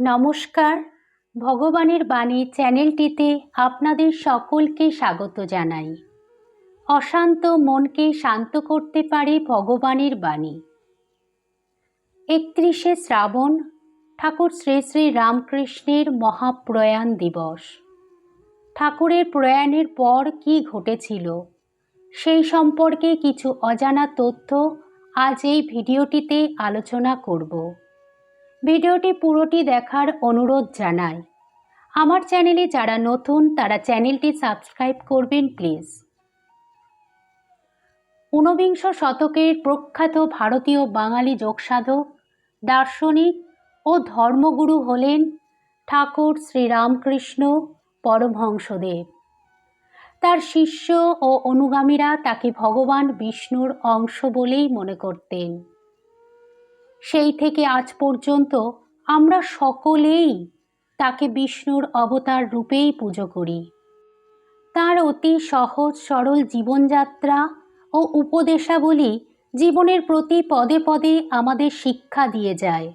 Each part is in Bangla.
নমস্কার। ভগবানের বাণী চ্যানেলটিতে আপনাদের সকলকে স্বাগত জানাই। অশান্ত মনকে শান্ত করতে পারে ভগবানের বাণী। একত্রিশে শ্রাবণ, ঠাকুর শ্রী শ্রী রামকৃষ্ণের মহাপ্রয়াণ দিবস। ঠাকুরের প্রয়াণের পর কি ঘটেছিল, সেই সম্পর্কে কিছু অজানা তথ্য আজ এই ভিডিওটিতে আলোচনা করব। ভিডিওটি পুরোটি দেখার অনুরোধ জানাই। আমার চ্যানেলে যারা নতুন, তারা চ্যানেলটি সাবস্ক্রাইব করবেন, প্লিজ। ঊনবিংশ শতকের প্রখ্যাত ভারতীয় বাঙালি যোগসাধক, দার্শনিক ও ধর্মগুরু হলেন ঠাকুর শ্রীরামকৃষ্ণ পরমহংসদেব। তার শিষ্য ও অনুগামীরা তাকে ভগবান বিষ্ণুর অংশ বলেই মনে করতেন। সেই থেকে আজ পর্যন্ত আমরা সকলেই তাকে বিষ্ণুর অবতার রূপেই পুজো করি। তার অতি সহজ, সরল জীবনযাত্রা ও উপদেশাবলী জীবনের প্রতি পদে পদে আমাদের শিক্ষা দিয়ে যায়।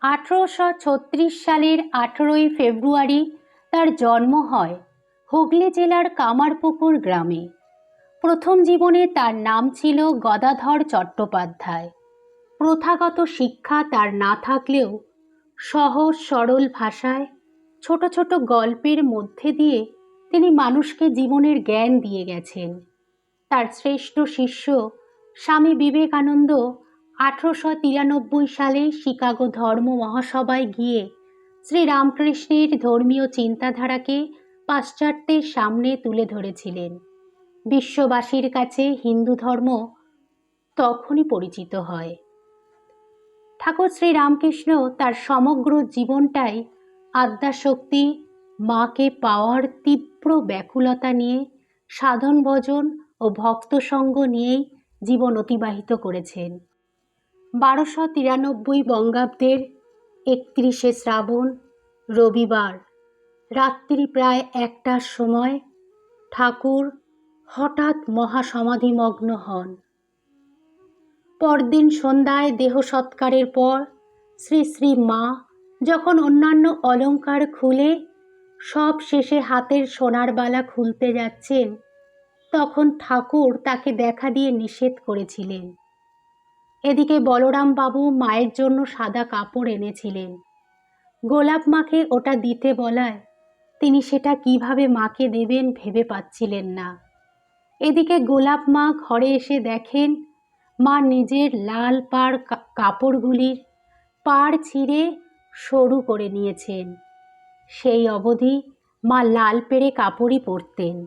আঠেরোশো ছত্রিশ সালের আঠেরোই ফেব্রুয়ারি তার জন্ম হয় হুগলি জেলার কামারপুকুর গ্রামে। প্রথম জীবনে তার নাম ছিল গদাধর চট্টোপাধ্যায়। প্রথাগত শিক্ষা তার না থাকলেও সহজ সরল ভাষায় ছোট ছোট গল্পের মধ্যে দিয়ে তিনি মানুষকে জীবনের জ্ঞান দিয়ে গেছেন। তার শ্রেষ্ঠ শিষ্য স্বামী বিবেকানন্দ আঠেরোশো তিরানব্বই সালে শিকাগো ধর্ম মহাসভায় গিয়ে শ্রীরামকৃষ্ণের ধর্মীয় চিন্তাধারাকে পাশ্চাত্যের সামনে তুলে ধরেছিলেন। বিশ্ববাসীর কাছে হিন্দু ধর্ম তখনই পরিচিত হয়। ঠাকুর শ্রীরামকৃষ্ণ তার সমগ্র জীবনটাই আদ্যাশক্তি, মাকে পাওয়ার তীব্র ব্যাকুলতা নিয়ে, সাধন ভজন ও ভক্ত সঙ্গ নিয়েই জীবন অতিবাহিত করেছেন। বারোশো তিরানব্বই বঙ্গাব্দের একত্রিশে শ্রাবণ, রবিবার, রাত্রি প্রায় একটার সময় ঠাকুর হঠাৎ মহাসমাধিমগ্ন হন। পরদিন সন্ধ্যায় দেহ সৎকারের পর শ্রী শ্রী মা যখন অন্যান্য অলঙ্কার খুলে সব শেষে হাতের সোনার বালা খুলতে যাচ্ছেন, তখন ঠাকুর তাকে দেখা দিয়ে নিষেধ করেছিলেন। এদিকে বলরাম বাবু মায়ের জন্য সাদা কাপড় এনেছিলেন। গোলাপ মাকে ওটা দিতে বলায় তিনি সেটা কীভাবে মাকে দেবেন ভেবে পাচ্ছিলেন না। এদিকে গোলাপ মা ঘরে এসে দেখেন মা নিজের লাল পাড় কাপড়গুলির পাড় ছিঁড়ে সরু করে নিয়েছেন। সেই অবধি মা লাল পেড়ে কাপড়ই পরতেন।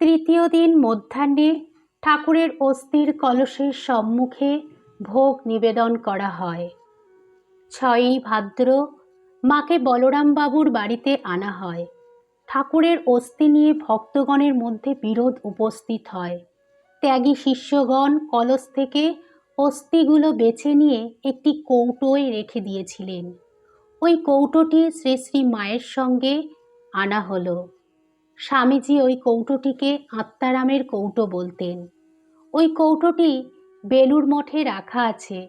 তৃতীয় দিন মধ্যাহ্নে ঠাকুরের অস্থির কলসের সম্মুখে ভোগ নিবেদন করা হয়। ছয়ই ভাদ্র মাকে বলরাম বাবুর বাড়িতে আনা হয়। ঠাকুরের অস্থি নিয়ে ভক্তগণের মধ্যে বিরোধ উপস্থিত হয়। ত্যাগী শিষ্যগণ কলস থেকে অস্থিগুলো বেছে নিয়ে একটি কৌটোয় রেখে দিয়েছিলেন। ওই কৌটোটি শ্রী শ্রী মায়ের সঙ্গে আনা হলো। স্বামীজি ওই কৌটোটিকে আত্মারামের কৌটো বলতেন। ওই কৌটোটি বেলুর মঠে রাখা আছে।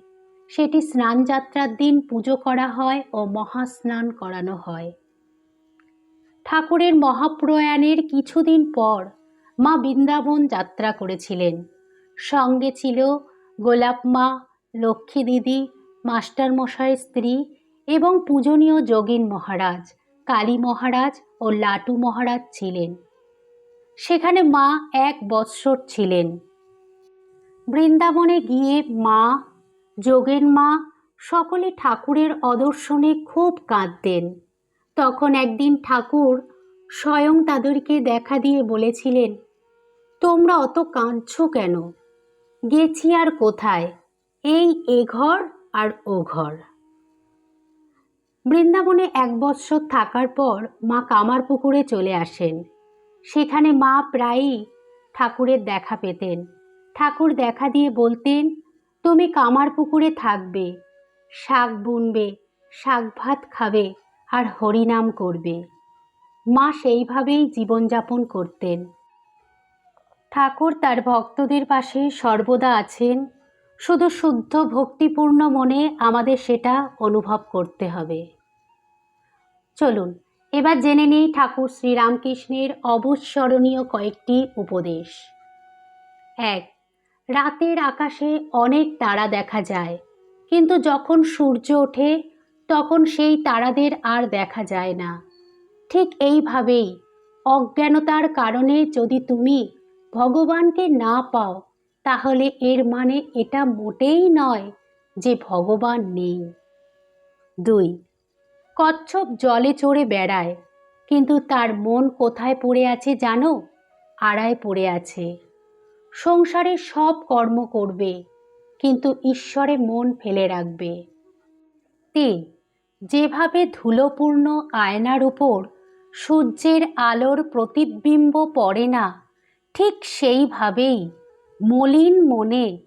সেটি স্নানযাত্রার দিন পুজো করা হয় ও মহাস্নান করানো হয়। ঠাকুরের মহাপ্রয়াণের কিছুদিন পর মা বৃন্দাবন যাত্রা করেছিলেন। সঙ্গে ছিল গোলাপ মা, লক্ষ্মী দিদি মাস্টারমশাইয়ের স্ত্রী এবং পূজনীয় যোগীন মহারাজ, কালী মহারাজ ও লাটু মহারাজ ছিলেন। সেখানে মা এক বৎসর ছিলেন। বৃন্দাবনে গিয়ে মা, যোগেন মা সকলে ঠাকুরের অদর্শনে খুব কাঁদতেন। তখন একদিন ঠাকুর স্বয়ং তাদেরকে দেখা দিয়ে বলেছিলেন তোমরা অত কাঁদছ কেন? গেছি আর কোথায়? এই এ ঘর আর ও ঘর। বৃন্দাবনে এক বৎসর থাকার পর মা কামার পুকুরে চলে আসেন। সেখানে মা প্রায়ই ঠাকুরের দেখা পেতেন। ঠাকুর দেখা দিয়ে বলতেন, তুমি কামার পুকুরে থাকবে, শাক বুনবে, শাক ভাত খাবে আর হরিনাম করবে। মা সেইভাবেই জীবনযাপন করতেন। ঠাকুর তার ভক্তদের পাশে সর্বদা আছেন। শুধু শুদ্ধ ভক্তিপূর্ণ মনে আমাদের সেটা অনুভব করতে হবে। চলুন, এবার জেনে নিই ঠাকুর শ্রীরামকৃষ্ণের অবস্মরণীয় কয়েকটি উপদেশ। এক, রাতের আকাশে অনেক তারা দেখা যায়, কিন্তু যখন সূর্য ওঠে, তখন সেই তারাদের আর দেখা যায় না। ঠিক এইভাবেই অজ্ঞানতার কারণে যদি তুমি ভগবানকে না পাও, তাহলে এর মানে এটা মোটেই নয় যে ভগবান নেই। দুই, কচ্ছপ জলে চড়ে বেড়ায়, কিন্তু তার মন কোথায় পড়ে আছে জানো? আড়ায় পড়ে আছে। সংসারে সব কর্ম করবে, কিন্তু ঈশ্বরে মন ফেলে রাখবে। তিন, যেভাবে ধুলোপূর্ণ আয়নার উপর সূর্যের আলোর প্রতিবিম্ব পড়ে না ঠিক সেইভাবেই মলিন মনে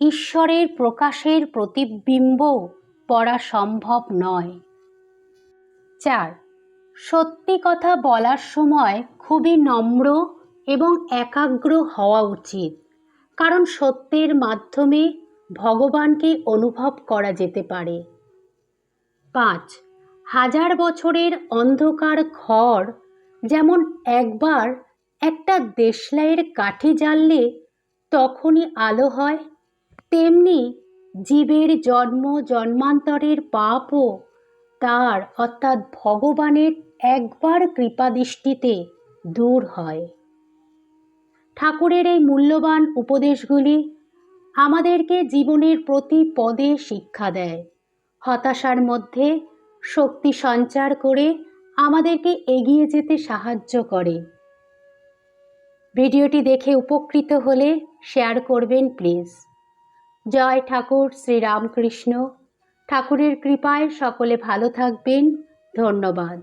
ঈশ্বরের প্রকাশের প্রতিবিম্ব পড়া সম্ভব নয়। চার, সত্যি কথা বলার সময় খুবই নম্র এবং একাগ্র হওয়া উচিত। কারণ সত্যের মাধ্যমে ভগবানকে অনুভব করা যেতে পারে। পাঁচ, হাজার বছরের অন্ধকার ঘর যেমন একবার একটা দেশলাইয়ের কাঠি জ্বাললে তখনই আলো হয়। তেমনি জীবের জন্ম, জন্মান্তরের পাপও তার, অর্থাৎ ভগবানের একবার কৃপাদৃষ্টিতে দূর হয়। ঠাকুরের এই মূল্যবান উপদেশগুলি আমাদেরকে জীবনের প্রতি পদে শিক্ষা দেয়। হতাশার মধ্যে শক্তি সঞ্চার করে আমাদেরকে এগিয়ে যেতে সাহায্য করে। ভিডিওটি দেখে উপকৃত হলে শেয়ার করবেন, প্লিজ। জয় ঠাকুর, শ্রীরামকৃষ্ণ। ঠাকুরের কৃপায় সকলে ভালো থাকবেন। ধন্যবাদ।